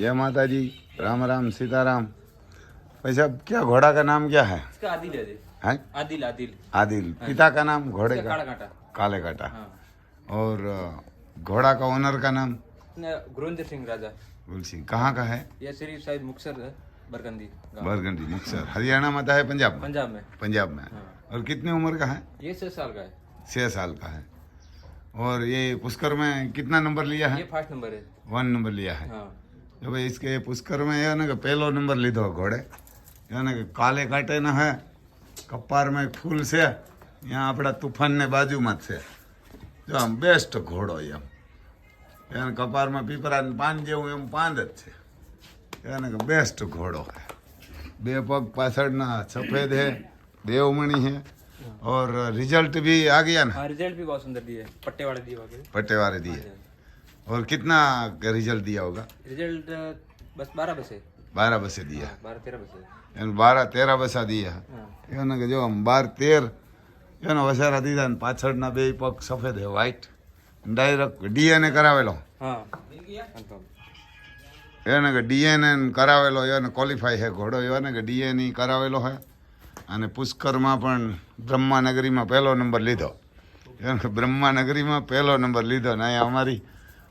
जय माता जी राम राम सीताराम। भाई साहब क्या घोड़ा का नाम क्या है? इसका आदिल है जी। आदिल आदिल। आदिल। पिता का नाम घोड़े का? काटा काले काटा। हाँ। और घोड़ा का ओनर का नाम? ने सिंह राजा। गुल सिंह। कहाँ का है? ये शरीफ शायद मुक्सर है बरगंदी गाँव। बरगंडी मुक्सर। हरियाणा में आता है पंजाब में? पंजाब में। पंजाब में। हाँ। और कितनी उम्र का है? ये छह साल का है। छह साल का है। और ये पुष्कर में कितना नंबर लिया है? ये है फ़र्स्ट नंबर है। वन नंबर लिया है। हाँ। જો ભાઈ इसके પુષ્કર में है ना कि પહેલો નંબર લીધો ઘોડે એને કે કાલે કાંટે ન હે કપારમાં એક ફૂલ છે ત્યાં આપણા તુફાનને બાજુમાં જ છે જો આમ બેસ્ટ ઘોડો એમ એને કપારમાં પીપરા પાન જેવું એમ પાંદ જ છે એને કે બેસ્ટ ઘોડો है બે પગ પાછળના સફેદ है દેવમણી है और रिजल्ट भी आ गया ना हाँ रिजल्ट भी बहुत सुंदर दिए पट्टे वाले दिए वगैरह पट्टे वाले दिए और कितना रिजल्ट दिया होगा रिजल्ट बस बारह बसे बारह बसे दिया हाँ, बारह तेरह बसे એને બારા તેરા બસા દિયા हाँ એને કે જો આમ બાર તેર એનો વસારા દીધા ને પાછળના બે પગ સફેદ હે વ્હાઈટ ડાયરેક્ટ ડીએનએ કરાવેલો हाँ confirm. એને કે ડીએનએ કરાવેલો એને ક્વોલિફાય છે ઘોડો એને કે ડીએનએ કરાવેલો છે અને પુષ્કરમાં પણ બ્રહ્માનગરીમાં પહેલો નંબર લીધો એને કે બ્રહ્માનગરીમાં પહેલો નંબર લીધો ને અહીંયા અમારી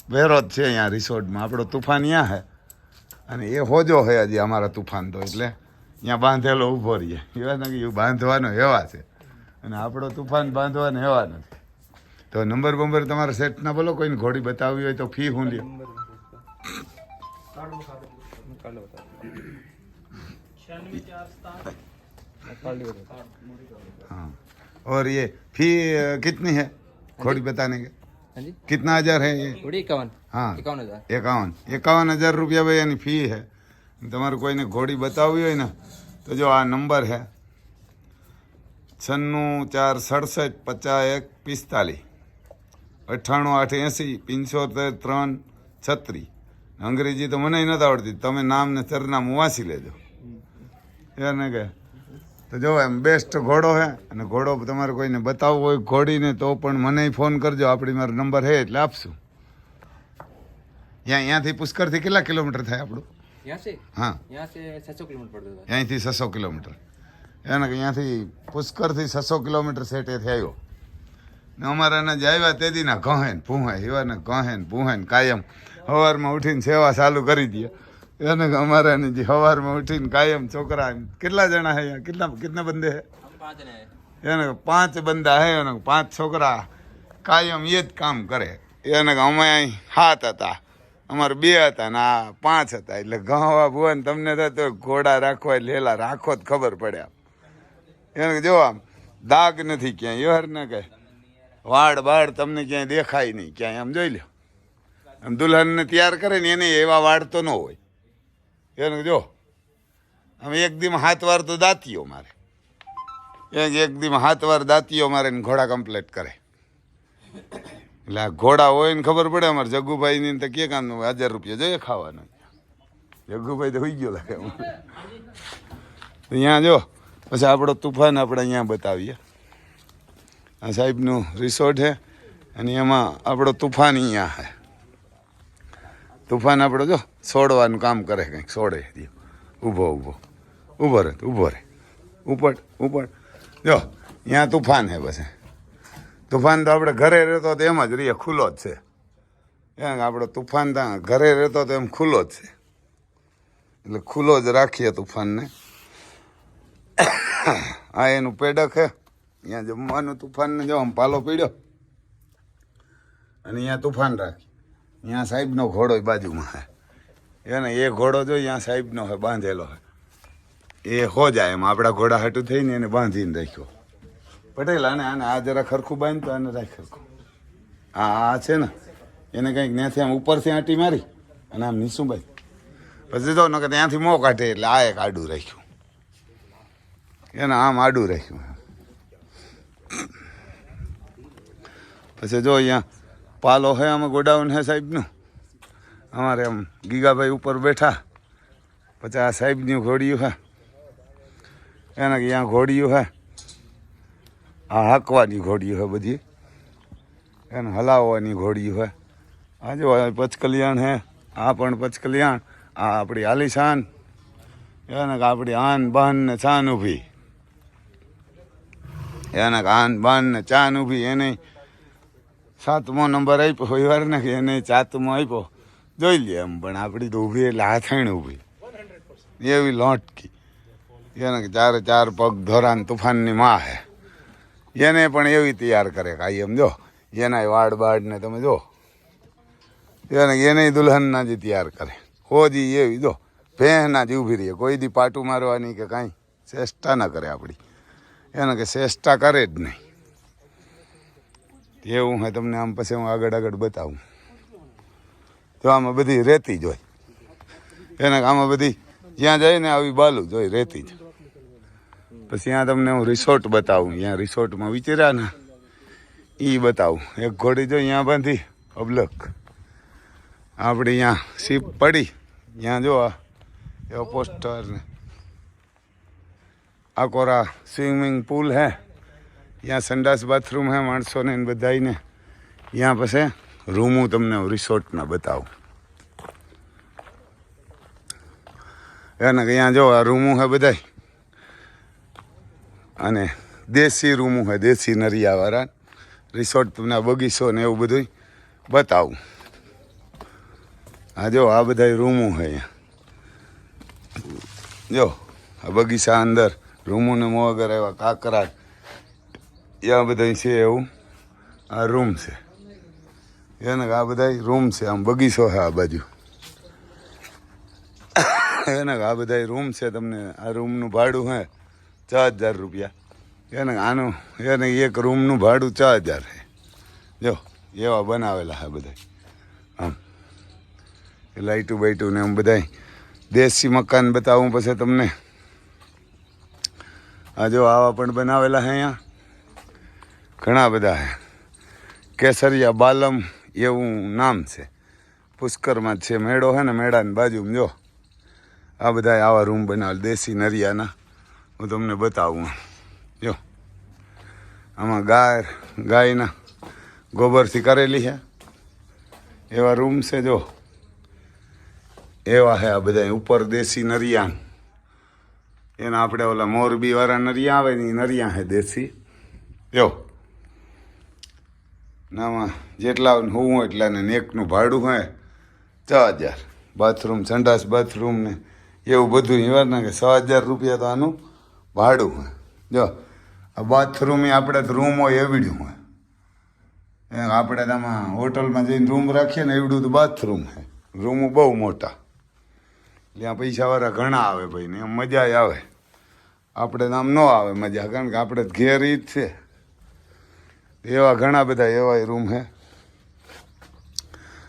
ભેરો જ છે અહીંયા રિસોર્ટમાં આપણો તુફાન અહીંયા છે અને એ હોજો છે હજી અમારા તુફાન તો એટલે અહીંયા બાંધેલો ઊભો રહીએ એવા ને કે બાંધવાનો હેવા છે અને આપણો તુફાન બાંધવાનો હેવા નથી તો નંબર બંબર તમારા સેટના બોલો કોઈને ઘોડી બતાવવી હોય તો ફી હું લ્યો नंबर निकाल लो बता निकाल लो बता हाँ और ये फी अ, कितनी है घोड़ी बताने के हाँ जी कितना हजार है ये थोड़ी इक्यावन हाँ इक्यावन हजार એકાવન એકાવન હજાર રૂપિયા ભાઈ એની ફી છે તમારે કોઈને ઘોડી બતાવવી હોય ને તો જો આ નંબર છે છન્નું ચાર સડસઠ પચાસ એક પિસ્તાલીસ અઠ્ઠાણું આઠ એંસી પંચોતેર ત્રણ છત્રીસ અંગ્રેજી તો મને નથી આવડતી તમે નામ ને સરનામું વાંચી લેજો એને કે તો જો એમ બેસ્ટ ઘોડો હે અને ઘોડો તમારે કોઈને બતાવવો હોય ઘોડીને તો પણ મને ફોન કરજો. આપણી મારો નંબર હે એટલે આપશું. ત્યાં અહીંયાથી પુષ્કરથી કેટલા કિલોમીટર થાય આપણું? હા. અહીંથી છસો કિલોમીટર એને અહીંયાથી પુષ્કરથી છસો કિલોમીટર સેટે થયો. ને અમારાને જાવ્યા તેદીના કહે ને ભૂહે એવાને કહે ને ભૂહે કાયમ સવારમાં ઉઠીને સેવા ચાલુ કરી દે. એને અમારે જે સવારમાં ઉઠીને કાયમ છોકરા કેટલા જણા હે કેટલા કેટલા બંદે હે? એને પાંચ બંદા હે એને પાંચ છોકરા કાયમ એ જ કામ કરે. એને અમે અહીં સાત હતા. અમારે બે હતા ને આ પાંચ હતા. એટલે ગાવા ભુવન તમને તો ઘોડા રાખવા લેલા રાખો જ ખબર પડ્યા એને જો આમ દાગ નથી ક્યાંય. યોર ને કહે વાડ બાડ તમને ક્યાંય દેખાય નહીં. ક્યાંય આમ જોઈ લો આમ દુલ્હનને તૈયાર કરે ને એને એવા વાડ તો ન હોય. એને જો આમ એક દી હાથ વાર તો દાંતીઓ મારે. એક એક દી હાથ વાર દાંતીઓ મારે ઘોડા કમ્પ્લીટ કરે. એટલે આ ઘોડા હોય ને ખબર પડે અમારે જગ્ગુભાઈ ની તો કે કામ હજાર રૂપિયા જોઈએ ખાવાનું. જગ્ગુભાઈ તો હોઈ ગયો લાગે અહીંયા જો, પછી આપણો તુફાન આપણે અહીંયા બતાવીએ. આ સાહેબનું રિસોર્ટ છે, અને એમાં આપણો તુફાન અહીંયા છે. તુફાન આપણો જો છોડવાનું કામ કરે કંઈક છોડે દ્યો. ઊભો ઊભો. ઊભો રહે ઊભો રહે. ઉપર ઉપર. જો, અહીંયા તુફાન છે બસ તુફાન તો આપણે ઘરે રહેતો તો એમ જ રહીએ, ખુલ્લો જ છે. એમ આપણો તુફાન ત્યાં ઘરે રહેતો તો એમ ખુલ્લો જ છે. એટલે ખુલ્લો જ રાખીએ તુફાનને. આ એનું પેડક છે. અહીંયા જમવાનું તુફાનને જો, આમ પાલો પીડ્યો. અને અહીંયા તુફાન રાખી. અહીંયા સાહેબનો ઘોડો બાજુમાં છે. એને એ ઘોડો જો ત્યાં સાહેબનો હોય, બાંધેલો હોય. એ હો જાય એમ. આપણા ઘોડા હાટું થઈને એને બાંધીને રાખ્યો. પટેલ, આને આને, આ જરા ખરખું બાંધ તો આને રાખ ખરખું. આ આ છે ને, એને કંઈક ત્યાંથી આમ ઉપરથી આંટી મારી અને આમ નીસું બાંધ પછી જો, નકર ત્યાંથી મોં કાઢે એટલે આ એક આડું રાખ્યું. એને આમ આડું રાખ્યું. પછી જો અહીંયા પાલો હે આમાં ગોડાઉન હે સાહેબનું? અમારે એમ ગીગાભાઈ ઉપર બેઠા. પછી આ સાહેબની ઘોડિયું હે. એને અહીંયા ઘોડિયું હે. આ હાંકવાની ઘોડિયું હે બધી. એને હલાવવાની ઘોડિયું હે. આ જો પચકલ્યાણ હે. આ પણ પચકલ્યાણ. આ આપણી આલિશાન. એને કે આપણી આન બહન ને ચાન ઊભી. એને કે આન બાન ને ચાન ઊભી. એને સાતમો નંબર આપ્યો હોય વાર ને એને ચાતમો આપ્યો. જોઈ લે એમ, પણ આપણી તો ઊભી એટલે હાથાણ ઊભી. એવી લોટકી. એને ચારે ચાર પગ ધોરાન તુફાનની માં હે. એને પણ એવી તૈયાર કરે કાંઈ એમ જો એના વાડ બાડ ને તમે જો. એને એને દુલ્હનના જે તૈયાર કરે. હોજી એવી જો, ભેંના જ ઊભી રહીએ કોઈ દી પાટું મારવાની કે કાંઈ ચેષ્ટા ન કરે આપણી. એને કે ચેષ્ટા કરે જ નહીં. એવું હે તમને આમ પછી હું આગળ આગળ બતાવું. તો આમાં બધી રેતી જ હોય. એને આમાં બધી જ્યાં જાય ને આવી બાલુ જ હોય, રેતી જ. પછી ત્યાં તમને હું રિસોર્ટ બતાવું. ત્યાં રિસોર્ટમાં વિચાર્યા ને એ બતાવું. એક ઘોડી જો અહીંયા બાંધી, અબલક. આપણે અહીંયા સીપ પડી. ત્યાં જો આ, એવો પોસ્ટર ને. આકોરા સ્વિમિંગ પુલ હે. ત્યાં સંડાસ બાથરૂમ હે માણસોને બધાને ત્યાં પછી રૂમું તમને રિસોર્ટના બતાવું. એને અહીંયા જો આ રૂમું હે બધાય. અને દેશી રૂમું હે દેશી નરિયાવાળા. રિસોર્ટ તમને આ બગીચો ને એવું બધું બતાવું. હા જો આ બધા રૂમું હે અહીંયા. જો, આ બગીચા અંદર રૂમોને મોગર એવા કાકરા. ત્યાં બધા છે એવું. આ રૂમ છે. એને આ બધા રૂમ છે, આમ બગીચો છે આ બાજુ. એને આ બધા રૂમ છે તમને, આ રૂમનું ભાડું હે, ચાર હજાર રૂપિયા. એને આનું એને એક રૂમનું ભાડું ચાર હજાર છે જો, એવા બનાવેલા છે બધા આમ, એ લાઈટું બાઈટું ને એમ બધા દેશી મકાન બતાવું પછી તમને. આ જો આવા પણ બનાવેલા છે અહીંયા. ઘણા બધા કેસરિયા, બાલમ એવું નામ છે. પુષ્કરમાં જ છે મેળો છે ને મેળાની બાજુમાં જો, આ બધા આવા રૂમ બનાવેલ, દેશી નરિયાના. હું તમને બતાવું જો, આમાં ગાય, ગાયના ગોબરથી કરેલી છે. એવા રૂમ છે જો. એવા છે આ બધા ઉપર દેશી નરિયા એના આપણે ઓલા મોરબી વાળા નરિયા આવે ને એ નરિયા છે દેશી. જો. નામાં જેટલા હોવું હોય એટલાને એકનું ભાડું હોય. છ હજાર. બાથરૂમ, સંડાસ, બાથરૂમ ને એવું બધું એવા ના કે છ હજાર રૂપિયા તો આનું ભાડું હોય. જો, આ બાથરૂમ એ આપણે તો રૂમ હોય એવડ્યું હોય. એ આપણે આમાં હોટલમાં જઈને રૂમ રાખીએ ને એવડું તો બાથરૂમ હે. રૂમો બહુ મોટા. ત્યાં પૈસાવાળા ઘણા આવે ભાઈ ને મજા આવે. આપણે આમ ન આવે મજા, કારણ કે આપણે ઘેર ઈ જ છે. એવા ઘણા બધા એવા રૂમ છે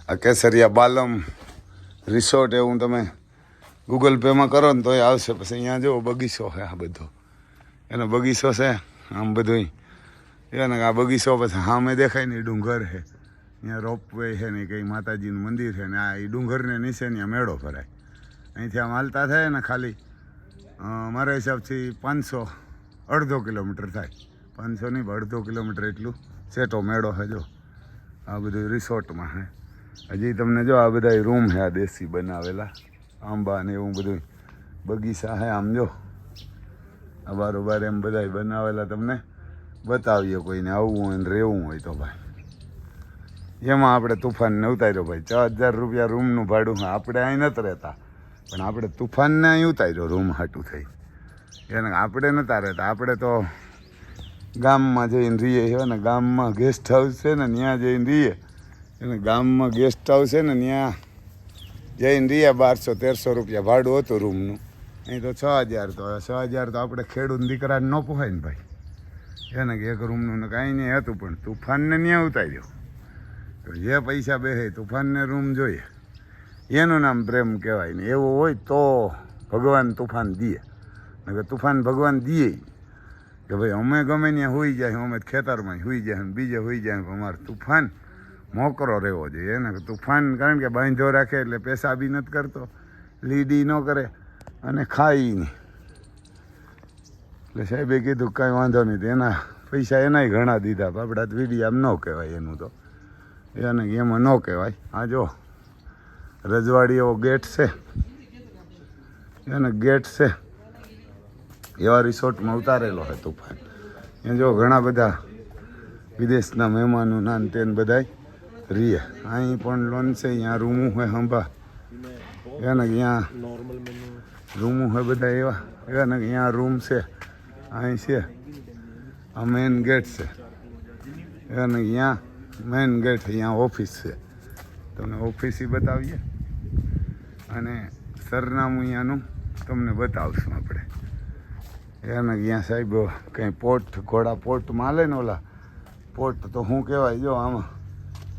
આ કેસરિયા બાલમ રિસોર્ટ એવું તમે ગૂગલ પેમાં કરો ને તો એ આવશે. પછી અહીંયા જુઓ, બગીચો છે આ બધો. એનો બગીચો છે, આમ બધું એને આ બગીચો પછી સામે દેખાય ને એ ડુંગર છે અહીંયા રોપવે છે ને કંઈ માતાજીનું મંદિર છે ને આ એ ડુંગરને નીચે ત્યાં મેળો ભરાય. અહીંથી આમ હાલતા થાય ને ખાલી મારા હિસાબથી પાંચસો અડધો કિલોમીટર થાય. પાંચસો નહીં અડધો કિલોમીટર એટલું સેટો મેળો જો. આ બધું રિસોર્ટમાં હે હજી તમને જો આ બધા રૂમ છે, આ દેશી બનાવેલા, આંબા ને એવું બધું બગીચા હે આમ જો. આ બારોબાર એમ બધા બનાવેલા તમને. બતાવીએ કોઈને આવવું હોય ને રહેવું હોય તો ભાઈ. એમાં આપણે તુફાનને ઉતાર્યો ભાઈ. છ હજાર રૂપિયા રૂમનું ભાડું આપણે અહીં નથી રહેતા. પણ આપણે તુફાનને અહીં ઉતાર્યો, રૂમ હાટું થઈ. એને આપણે નતા રહેતા. આપણે તો ગામમાં જઈને રહીએ છે ને ગામમાં ગેસ્ટ હાઉસ છે ને ત્યાં જઈને રહીએ. એને ગામમાં ગેસ્ટ હાઉસ છે ને ત્યાં જઈને રહીએ બારસો તેરસો રૂપિયા ભાડું હતું રૂમનું. અહીં તો છ હજાર તો છ હજાર તો આપણે ખેડૂત દીકરાને ન પોહાય ને ભાઈ. એને કે એક રૂમનું કાંઈ નહીં હતું પણ તુફાનને ત્યાં ઉતાર્યો. તો જે પૈસા બેસે તુફાનને રૂમ જોઈએ. એનું નામ પ્રેમ કહેવાય ને. એવું હોય તો ભગવાન તુફાન દીએ નકર તુફાન ભગવાન દીએ કે ભાઈ, અમે ગમે ત્યાં હોઈ જાય, અમે ખેતરમાં હોઈ જાય બીજે હોઈ જાય અમારે તુફાન મોકરો રહેવો જોઈએ, એને તુફાન, કારણ કે બાંધો રાખે એટલે પેશાબી નથી કરતો, લીડી ન કરે, અને ખાઈ નહીં. એટલે સાહેબે કીધું, કાંઈ વાંધો નહીં એના પૈસા એનાય ઘણા દીધા, બાપડા વીડી આમ ન કહેવાય એનું તો. એને એમાં ન કહેવાય. આ જો રજવાડી એવો ગેટ છે. એને ગેટ છે. એવા રિસોર્ટમાં ઉતારેલો હોય તુફાન. એ જો ઘણા બધા વિદેશના મહેમાનો નાન તેન બધાય રીએ અહીં પણ લોન છે, અહીંયા રૂમું હોય હંભા. એને અહીંયા રૂમું હોય બધા એવા. એને અહીંયા રૂમ છે, અહીં છે, આ મેઇન ગેટ છે. અને અહીંયા મેઇન ગેટ અહીંયા ઓફિસ છે. તમને ઓફિસ બતાવીએ. અને સરનામું અહીંયાનું તમને બતાવશું આપણે. એને અહીંયા સાહેબ, કંઈ પોર્ટ ઘોડા પોર્ટ માલે ને ઓલા? પોર્ટ તો શું કહેવાય, જો આમાં,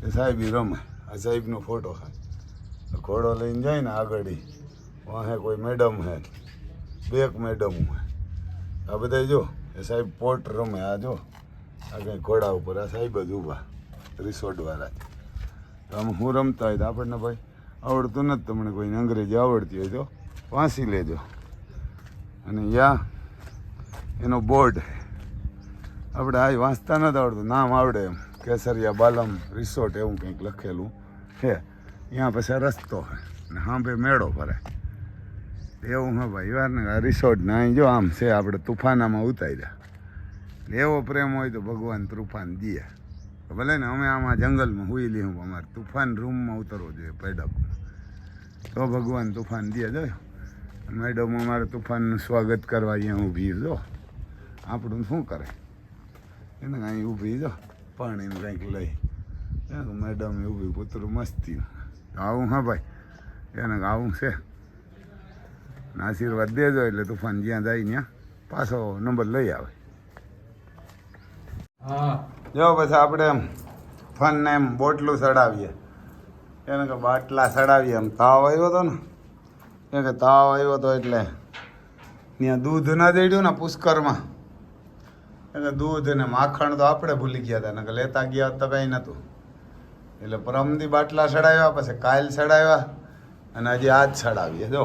એ સાહેબ રમે. આ સાહેબનો ફોટો ખાય ઘોડો લઈને જાય ને આગળ. વાહે કોઈ મેડમ હે. બેક મેડમ હે. આ બધા જો, એ સાહેબ પોર્ટ રમે. આ જો, આ કંઈ ઘોડા ઉપર, આ સાહેબ જ ઊભા. રિસોર્ટવાળા તો આમ હું રમતા હોય તો આપણને ભાઈ આવડતું નથી તમને કોઈને અંગ્રેજી આવડતી હોય તો વાંચી લેજો. અને યા એનો બોર્ડ. આપણે આ વાંચતા નથી આવડતું. નામ આવડે એમ. કેસરિયા, બાલમ, રિસોર્ટ એવું કંઈક લખેલું. છે ત્યાં પછી રસ્તો છે ને સાંભે મેળો ભરાય એવું હા ભાઈ વાર ને આ રિસોર્ટ ના જો આમ છે, આપણે તુફાનામાં ઉતાર્યા. એવો પ્રેમ હોય તો ભગવાન તુફાન દે. ભલે ને અમે આમાં જંગલમાં હુઈ લઈએ અમારે તુફાન રૂમમાં ઉતરવો જોઈએ પેડકમાં તો ભગવાન તુફાન દે જો મેડમ, અમારે તુફાનનું સ્વાગત કરવા અહીંયા ઊભી જો. આપણું શું કરે? એને કાંઈ ઊભી જો પાણીને કંઈક લઈ. મેડમ ઊભી પુત્ર મસ્તી આવું હા ભાઈ એને આવું છે? આશીર્વાદ દેજો એટલે તુફાન જ્યાં જાય ત્યાં પાછો નંબર લઈ આવે. હા. જો પછી આપણે એમ ફનને એમ બોટલું ચડાવીએ. એને કે બાટલા ચડાવીએ એમ તાવ આવ્યો હતો ને? એ કે તાવ આવ્યો હતો એટલે ત્યાં દૂધ ના દેડ્યું ને પુષ્કરમાં. એ કે દૂધ અને માખણ તો આપણે ભૂલી ગયા હતા કે લેતા ગયા હોત તો કંઈ નહોતું. એટલે પરમદી બાટલા ચડાવ્યા પછી કાયલ ચડાવ્યા અને હજી આજ ચડાવીએ જો.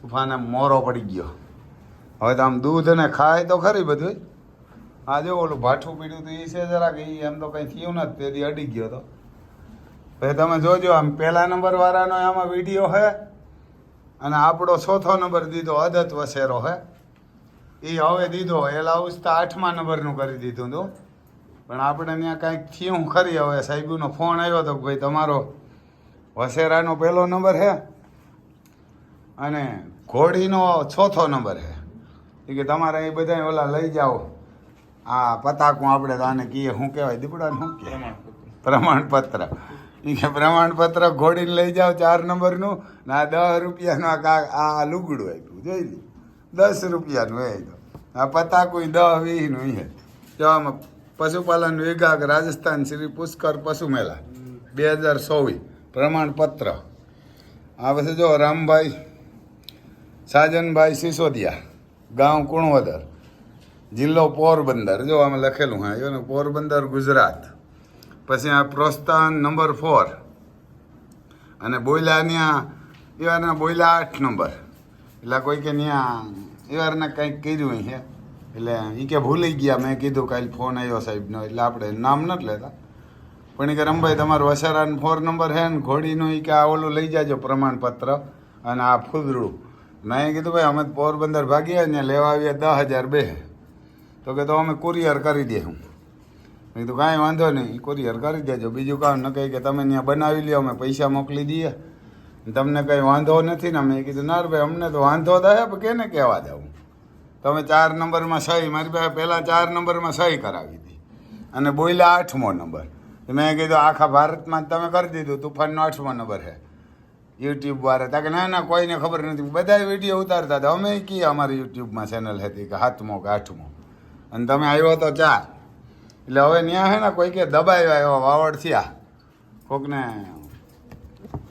તુફાને મોરો પડી ગયો. હવે તો આમ દૂધ ને ખાય તો ખરી બધું આ જો ઓલું ભાઠું પીડ્યું હતું એ છે જરાક એ એમ તો કંઈ થયું નથી તેથી અડી ગયો તો. પછી તમે જોજો, આમ પહેલા નંબર વાળાનો આમાં વીડિયો હે, અને આપણો ચોથો નંબર દીધો અદત વસેરો હે. એ હવે દીધો એલા તો આઠમા નંબરનું કરી દીધું હતું પણ આપણે ત્યાં કાંઈક થયું ખરી હવે સાહેબનો ફોન આવ્યો હતો કે ભાઈ તમારો વસેરાનો પહેલો નંબર છે અને ઘોડીનો ચોથો નંબર છે એ કે તમારે એ બધા ઓલા લઈ જાઓ. આ પતાકું આપણે તો આને કહીએ શું કહેવાય દીપડાને શું કહેવાય? પ્રમાણપત્ર. એ કે પ્રમાણપત્ર ઘોડીને લઈ જાઓ ચાર નંબરનું ને આ દસ રૂપિયાનું આ કા- આ લુગડું આપ્યું જોઈ લી દસ રૂપિયાનું એ તો આ પતાકું દહ વીસનું એ તો આમાં પશુપાલન વિભાગ રાજસ્થાન શ્રી પુષ્કર પશુ મેળા બે હજાર ચોવીસ પ્રમાણપત્ર. આ પછી જો રામભાઈ, સાજનભાઈ સિસોદિયા, ગાંવ કુણવદર, જિલ્લો પોરબંદર. જો આમાં લખેલું હા ને પોરબંદર ગુજરાત. પછી આ પ્રોત્સાહન નંબર ફોર. અને બોયલા ત્યાં એવાના બોયલા આઠ નંબર. એટલે કોઈ કે ત્યાં એવાને કંઈક કર્યું છે એટલે એ કે ભૂલી ગયા, મેં કીધું કાલે ફોન આવ્યો સાહેબનો, એટલે આપણે નામ નથી લેતા. પણ એ કે રમભાઈ, તમારો વસારાનો ફોર નંબર છે ને, ઘોડીનું એ કે આ ઓલું લઈ જાજો પ્રમાણપત્ર અને આ ફૂદરું. મેં કીધું, ભાઈ, અમે પોરબંદર ભાગ્યા ને લેવા આવ્યા દસ હજાર બે. તો કે તો અમે કુરિયર કરી દઈશું મેં કીધું, કાંઈ વાંધો નહીં કુરિયર કરી દેજો. બીજું કામ ન કહે કે તમે ત્યાં બનાવી લ્યો, અમે પૈસા મોકલી દઈએ. તમને કંઈ વાંધો નથી ને મેં કીધું, ના ભાઈ, અમને તો વાંધો થાય, પણ કેને કહેવા જાઉં તમે ચાર નંબરમાં સહી, મારી પાસે પહેલાં ચાર નંબરમાં સહી કરાવી હતી. અને બોલ્યા આઠમો નંબર. મેં કીધું, આખા ભારતમાં તમે કરી દીધું, તુફાનનો આઠમો નંબર છે. યુટ્યુબ વાળા તા કે, ના ના, કોઈને ખબર નથી. બધા વીડિયો ઉતારતા હતા. અમે કીએ અમારી યુટ્યુબમાં ચેનલ હતી કે હાથમો કે આઠમો? અને તમે આવ્યો તો ચાર. એટલે હવે ત્યાં હે ને કોઈ કે દબાવ્યા એવા વાવડ થયા. કોકને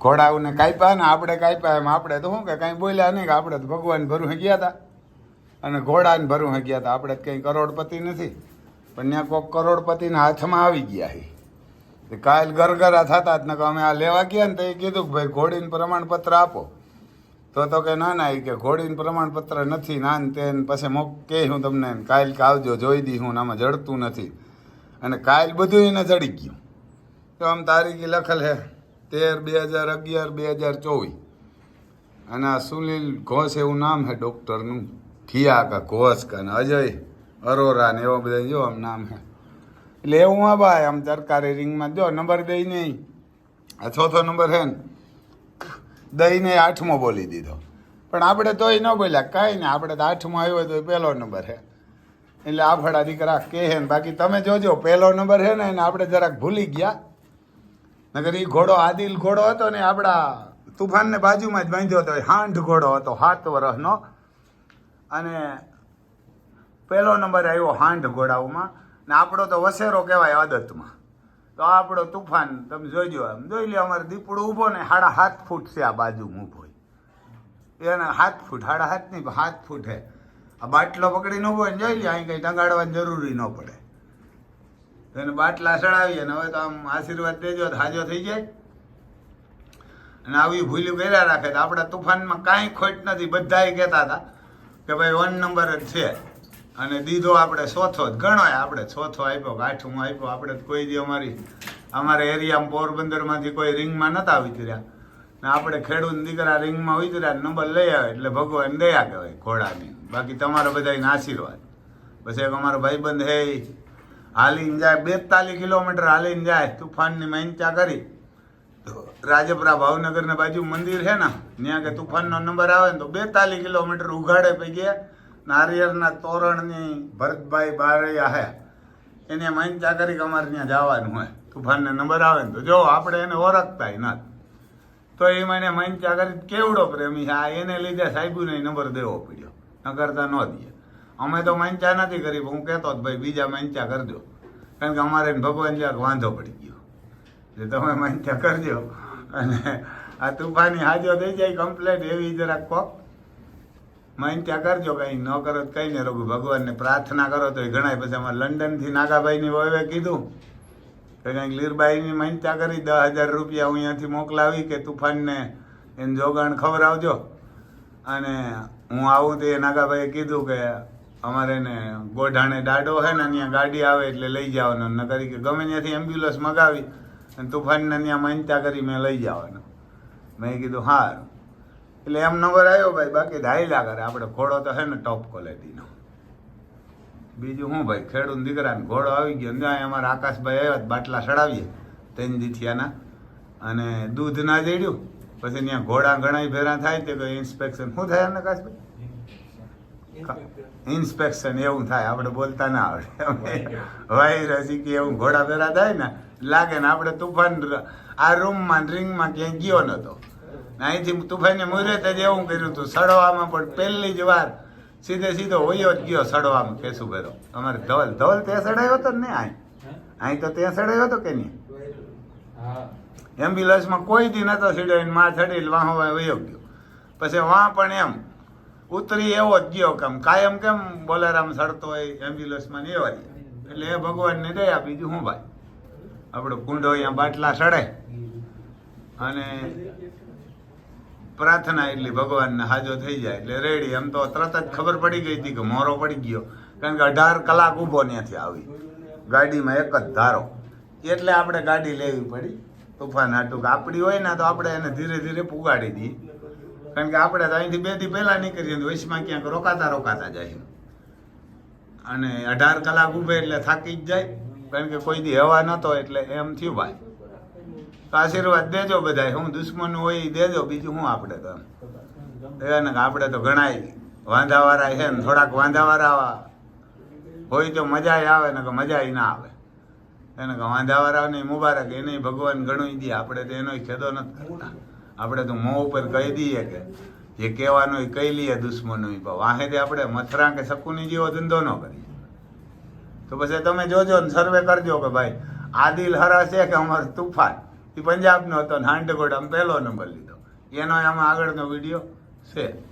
ઘોડાઓને કાપ્યા ને આપણે કાપ્યા એમ. આપણે તો શું કે, કાંઈ બોલ્યા નહીં કે આપણે તો ભગવાન ભરું ગયા હતા અને ઘોડાને ભરું ગયા હતા આપણે કંઈ કરોડપતિ નથી. પણ ત્યાં કોઈક કરોડપતિના હાથમાં આવી ગયા છે. કાયલ ગરગરા થતા જ નકર અમે આ લેવા ગયા ને તો એ કીધું કે ભાઈ ઘોડીને પ્રમાણપત્ર આપો. તો તો કે ના ના, એ કે ઘોડીને પ્રમાણપત્ર નથી, ના, ને તે પછી મોક કે હું તમને કાલ કે આવજો, જોઈ દી હું આમાં જડતું નથી. અને કાલ બધું એને જડી ગયું. તો આમ તારીખી લખેલ હે તેર, બે હજાર અગિયાર, બે હજાર ચોવીસ. અને આ સુનિલ ઘોષ એવું નામ છે ડૉક્ટરનું. ખિયા કા ઘોષ કા ને અજય, અરોરા ને એવા બધા જો આમ નામ છે એટલે એવું હા ભાઈ, આમ સરકારી રિંગમાં જો નંબર દઈ નહીં. આ ચોથો નંબર છે ને દઈને આઠમો બોલી દીધો. પણ આપણે તોય ન બોલ્યા, કાંઈ ને આપણે તો આઠમો આવ્યો તો પહેલો નંબર છે એટલે આ ફળા દીકરા કહે ને, બાકી તમે જોજો, પહેલો નંબર છે ને, એને આપણે જરાક ભૂલી ગયા. નગર એ ઘોડો આદિલ ઘોડો હતો ને આપણા તુફાનને બાજુમાં જ બાંધ્યો હતો હાંઢ ઘોડો હતો હાથ વરસનો અને પહેલો નંબર આવ્યો હાંઢ ઘોડાઓમાં, ને આપણો તો વસેરો કહેવાય આદતમાં. તો આપણો તુફાન, તમે જોઈજો એમ. જોઈ લે અમારે દીપડો ઊભો ને સાડા સાત ફૂટ છે આ બાજુ ઊભો એને સાત ફૂટ સાડા સાત નહીં સાત ફૂટ. હે આ બાટલો પકડીને ઊભો ને જોઈ લે અહીં કંઈ ટંગાડવાની જરૂરી ન પડે. તો એને બાટલા ચડાવીએ ને હવે તો આમ આશીર્વાદ દેજો હાજો થઈ જાય. અને આવી ભૂલ્યું કર્યા રાખે તો આપણા તુફાનમાં કાંઈ ખોટ નથી. બધા કહેતા હતા કે ભાઈ વન નંબર જ છે. અને દીધો આપણે ચોથો જ. ગણોય આપણે ચોથો આપ્યો કે આઠમો આપ્યો. આપણે કોઈ દી અમારી અમારા એરિયામાં પોરબંદરમાંથી કોઈ રિંગમાં નતા વિતર્યા. ને આપણે ખેડૂત દીકરા રિંગમાં ઉતર્યા નંબર લઈ આવે એટલે ભગવાન દયા કહેવાય ઘોડાની. બાકી તમારા બધાને આશીર્વાદ. પછી એક અમારો ભાઈબંધ હે હાલીને જાય, બેતાલીસ કિલોમીટર હાલીને જાય, તુફાનની મહેનતા કરી. તો રાજપરા ભાવનગરને બાજુ મંદિર છે ને, ત્યાં કે તુફાનનો નંબર આવે ને તો બેતાલીસ કિલોમીટર ઉઘાડે પૈકી નારિયેળના તોરણની ભરતભાઈ બારૈયા હે એને મહેનતા કરી કે અમારે ત્યાં જવાનું હોય. તુફાનને નંબર આવે ને તો જો આપણે એને ઓળખતા ના. તો એ મને મહેનતા કરી કેવડો પ્રેમી છે. આ એને લીધે સાહેબુને નંબર દેવો પડ્યો. ન કરતા ન દઈએ અમે તો મંચા નથી કરી હું કહેતો જ, ભાઈ, બીજા મંચા કરજો. કારણ કે અમારે ભગવાન જ્યાં વાંધો પડી ગયો. એટલે તમે મંચા કરજો. અને આ તુફાની હાજો થઈ જાય કમ્પ્લેટ એવી જરાક કોક મંચા કરજો, કંઈ ન કરો તો કંઈ નહીં રોગું ભગવાનને પ્રાર્થના કરો તો એ ઘણા પછી અમારે લંડનથી નાગાભાઈની વવે કીધું કે કંઈક લીરબાઈની મંચા કરી દસ હજાર રૂપિયા હું અહીંયાથી મોકલાવી કે તુફાનને એને જોગાણ ખવડાવજો. અને હું આવું તો નાગાભાઈએ કીધું કે અમારે એને ગોઢાણે દાડો છે ને, ત્યાં ગાડી આવે એટલે લઈ જવાનો. ન કરી કે ગમે ત્યાંથી એમ્બ્યુલન્સ મગાવી અને તુફાનને ત્યાં માનતા કરી મેં લઈ જવાનો. મેં કીધું, હારું. એટલે એમ નંબર આવ્યો ભાઈ, બાકી ધાયલા કરે. આપણે ઘોડો તો છે ને ટોપ ક્વોલિટીનો બીજું શું ભાઈ ખેડૂત દીકરાને ઘોડો આવી ગયો ને, ત્યાં અમારા આકાશભાઈ આવ્યા બાટલા ચડાવીએ ત્રણ દીથિયાના અને દૂધ ના જડ્યું, પછી ત્યાં ઘોડા ઘણા ભેરા થાય તે ઇન્સ્પેક્શન શું થાય? ને આકાશભાઈ ઇન્સ્પેક્શન એવું થાય આપણે બોલતા ના આવડે વાય રસી કે એવું ઘોડા ભેરા થાય ને લાગે ને આપણે તુફાન આ રૂમમાં રિંગમાં ક્યાંય ગયો નતો. અહીંથી તુફાને મુહૂર્ત જ એવું કર્યું હતું સડવામાં પણ પહેલી જ વાર સીધે સીધો હોયો જ ગયો સડવામાં કેસુ ભેરો. અમારે ધવલ ધવલ ત્યાં સડાયો હતો ને અહીં અહીં તો ત્યાં સડાયો હતો કે નહીં? એમ્બ્યુલન્સમાં કોઈ દી નતો સીડ્યો માં ચડી વાહો વાહ વયો ગયો. પછી વાં પણ એમ ઉતરી એવો જ ગયો કેમ કાયમ કેમ બોલેરામ સડતો હોય એમ્બ્યુલન્સમાં ને જ. એટલે એ ભગવાનને દયા, બીજું શું ભાઈ? આપણો કુંડો અહીંયા બાટલા સડે. અને પ્રાર્થના એટલી ભગવાનને હાજો થઈ જાય. એટલે રેડી. એમ તો તરત જ ખબર પડી ગઈ હતી કે મોરો પડી ગયો. કારણ કે અઢાર કલાક ઊભો ત્યાંથી આવી. ગાડીમાં એક જ ધારો. એટલે આપણે ગાડી લેવી પડી. તુફાન હાટું કે આપણી હોય ને તો આપણે એને ધીરે ધીરે પુગાડી દઈએ. કારણ કે આપણે અહીંથી બે દી પહેલા નીકળીએ તો વચમાં ક્યાંક રોકાતા રોકાતા જાય અને અઢાર કલાક ઊભે એટલે થાકી જ જાય. કારણ કે કોઈ દી હવા નતો એટલે એમ થયું ભાઈ. તો આશીર્વાદ દેજો બધાય. હું દુશ્મન હોય એ દેજો. બીજું શું આપણે તો એને આપણે તો ઘણાય વાંધાવાળા છે ને થોડાક વાંધાવાળા હોય તો મજા આવે ને કે મજા ના આવે. એને કે વાંધાવાળાને મુબારક એને ભગવાન ઘણું દે. આપણે તો એનો ખેદો નથી કરતા. આપણે તો મોં ઉપર કહી દઈએ કે જે કહેવાનું એ કહી લઈએ દુશ્મનો પણ વાહેથી આપણે મથરા કે શકુની જેવો ધંધો ન કરીએ. તો પછી તમે જોજો ને સર્વે કરજો કે ભાઈ, આદિલ હરા છે કે અમારો તુફાન? એ પંજાબનો હતો ને હાંડગોડામાં પહેલો નંબર લીધો. એનો આમાં આગળનો વીડિયો છે.